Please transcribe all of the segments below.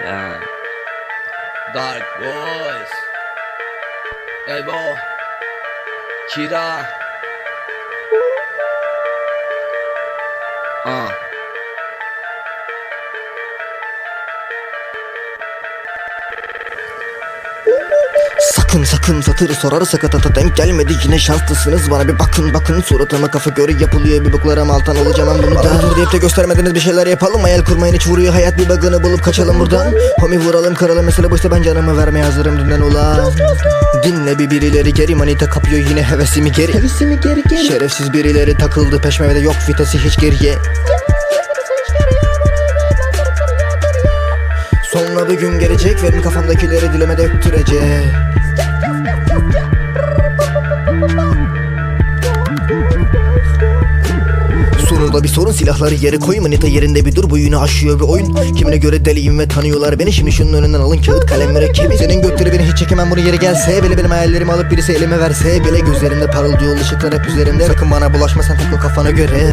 yeah. Dark Boys É bom Tirar Ah uh. Sakın sakın satırı sorarı sakatata denk gelmedi. Yine şanslısınız Bana bir bakın bakın. Suratıma kafa göre yapılıyor bir boklara maltan olacağım ben bunu da Dur deyip de göstermediniz. Bir şeyler yapalım hayal kurmayın. Hiç vuruyor hayat bir bug'ını bulup kaçalım buradan. Homi vuralım kıralım mesele buysa ben canımı vermeye hazırım dünden ulan Dinle bir birileri geri manita kapıyor yine hevesimi geri. Hevesimi geri geri. Şerefsiz birileri takıldı peşime ve de yok vitesi hiç geriye Sonra bir gün gelecek verin kafamdakileri dileme döktürecek. Sonunda bir sorun silahları yere koy manita yerinde bir dur bu yine aşıyor bir oyun. Kimine göre deliyim ve tanıyorlar beni. Şimdi şunun önünden alın kağıt kalem mürekkebi Senin götleri beni hiç çekemem bunu yeri gelse bile benim hayallerimi alıp birisi elime verse bile Gözlerimde parıldıyor ışıklar hep üzerimde. Sakın bana bulaşma sen Takıl kafana göre.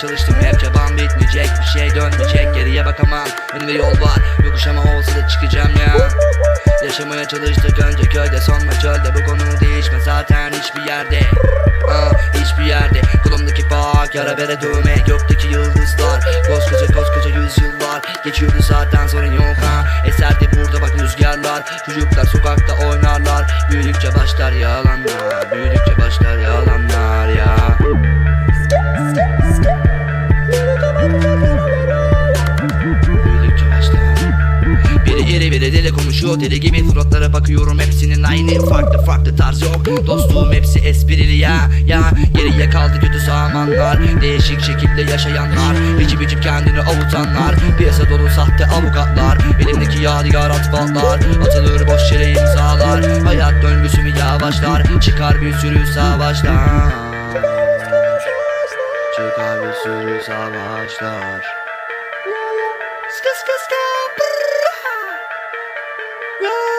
Çalıştım. Hep çabam bitmeyecek bir şey dönmeyecek. Geriye bakamam önümde yol var. Yokuş ama olsa da çıkacağım ya. Yaşamaya çalıştık önce köyde sonra çölde. Bu konu değişmez zaten hiçbir yerde. Aa, hiçbir yerde. Kolumdaki bak yara bere dövme. Gökteki yıldızlar. Koskoca koskoca yüzyıllar. Geçiyordu zaten sorun yok ha. Eserdi burada bak rüzgarlar. Çocuklar sokakta oynarlar. Büyüdükçe başlar yalanlar. Büyüdükçe deli konuşuyor deli gibi suratlara bakıyorum. Hepsinin aynı farklı farklı tarz yok. Dostluğum hepsi esprili ya ya. Geriye kaldı kötü zamanlar Değişik şekilde yaşayanlar. Biçip biçip kendini avutanlar Piyasa dolu sahte avukatlar. Elimdeki yadigar atfatlar Atılır boş yere imzalar. Hayat döngüsü mü yavaşlar Çıkar bir sürü savaşlar. Çıkar bir sürü savaşlar. Skı skı skı No!